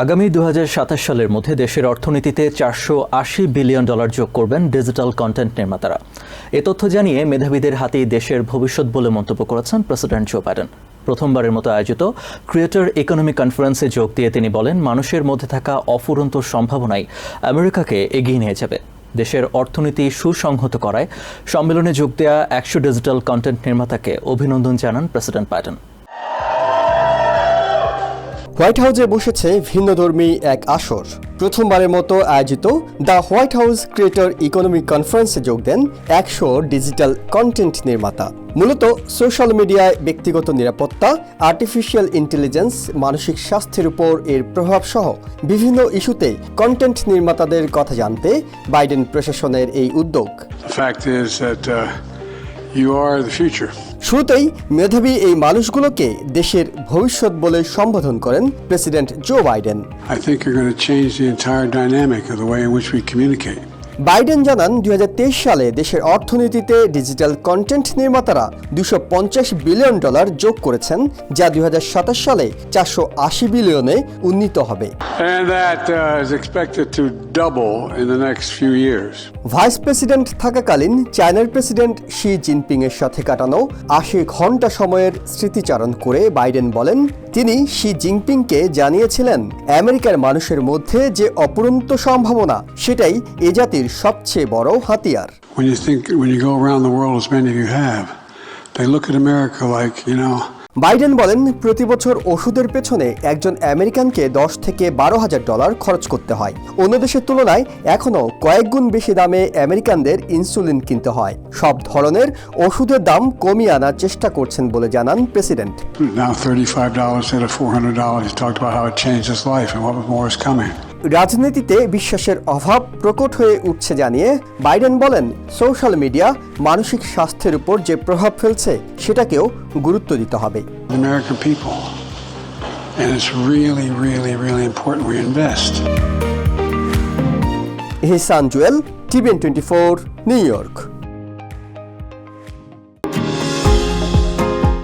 আগামী দু হাজার সাতাশ সালের মধ্যে দেশের অর্থনীতিতে চারশো আশি বিলিয়ন ডলার যোগ করবেন ডিজিটাল কন্টেন্ট নির্মাতারা। এ তথ্য জানিয়ে মেধাবীদের হাতেই দেশের ভবিষ্যৎ বলে মন্তব্য করেছেন প্রেসিডেন্ট জো বাইডেন। প্রথমবারের মতো আয়োজিত ক্রিয়েটর ইকোনমিক কনফারেন্সে যোগ দিয়ে তিনি বলেন, মানুষের মধ্যে থাকা অফুরন্ত সম্ভাবনাই আমেরিকাকে এগিয়ে নিয়ে যাবে। দেশের অর্থনীতি সুসংহত করায় সম্মেলনে যোগ দেওয়া একশো ডিজিটাল কন্টেন্ট নির্মাতাকে অভিনন্দন জানান প্রেসিডেন্ট বাইডেন। হোয়াইট হাউসে বসেছে ভিন্নধর্মী এক আসর। প্রথমবারের মতো আয়োজিত the White House creator economic কনফারেন্সে যোগ দেন একশো ডিজিটাল কন্টেন্ট নির্মাতা। মূলত সোশ্যাল মিডিয়ায় ব্যক্তিগত নিরাপত্তা, আর্টিফিশিয়াল ইন্টেলিজেন্স, মানসিক স্বাস্থ্যের উপর এর প্রভাব সহ বিভিন্ন ইস্যুতে কন্টেন্ট নির্মাতাদের কথা জানতে বাইডেন প্রশাসনের এই উদ্যোগ। শুরুতেই মেধাবী এই মানুষগুলোকে দেশের ভবিষ্যৎ বলে সম্বোধন করেন প্রেসিডেন্ট জো বাইডেন। বাইডেন জানান দুই হাজার তেইশ সালে দেশের অর্থনীতিতে ডিজিটাল কন্টেন্ট নির্মাতারা দুশো বিলিয়ন ডলার যোগ করেছেন যা দুই হাজার সাতাশ সালে চারশো আশি বিলিয়নে উন্নীত হবে uh. ভাইস প্রেসিডেন্ট থাকাকালীন চায়নার প্রেসিডেন্ট শি জিনপিং এর সাথে কাটানো আশি ঘণ্টা সময়ের স্মৃতিচারণ করে বাইডেন বলেন তিনি শি জিনপিংকে জানিয়েছিলেন আমেরিকার মানুষের মধ্যে যে অপরন্ত সম্ভাবনা সেটাই এ জাতির সবচেয়ে বড় হাতিয়ার When you think, when you go around the world, as many of you have, they look at America like, you know, Biden বলেন, প্রতি বছর ওষুধের পেছনে একজন আমেরিকানকে দশ থেকে বারো হাজার ডলার খরচ করতে হয় অন্য দেশের তুলনায় এখনও কয়েক গুণ বেশি দামে আমেরিকানদের ইনসুলিন কিনতে হয় সব ধরনের ওষুধের দাম কমিয়ে আনার চেষ্টা করছেন বলে জানান president now $35 instead of $400. He talked about how it changed his life and what more is coming. রাজনীতিতে বিশ্বাসের অভাব প্রকট হয়ে উঠছে জানিয়ে বাইডেন বলেন সোশ্যাল মিডিয়া মানসিক স্বাস্থ্যের উপর যে প্রভাব ফেলছে সেটাকেও গুরুত্ব দিতে হবে. হিসান Jewel TBN twenty four New York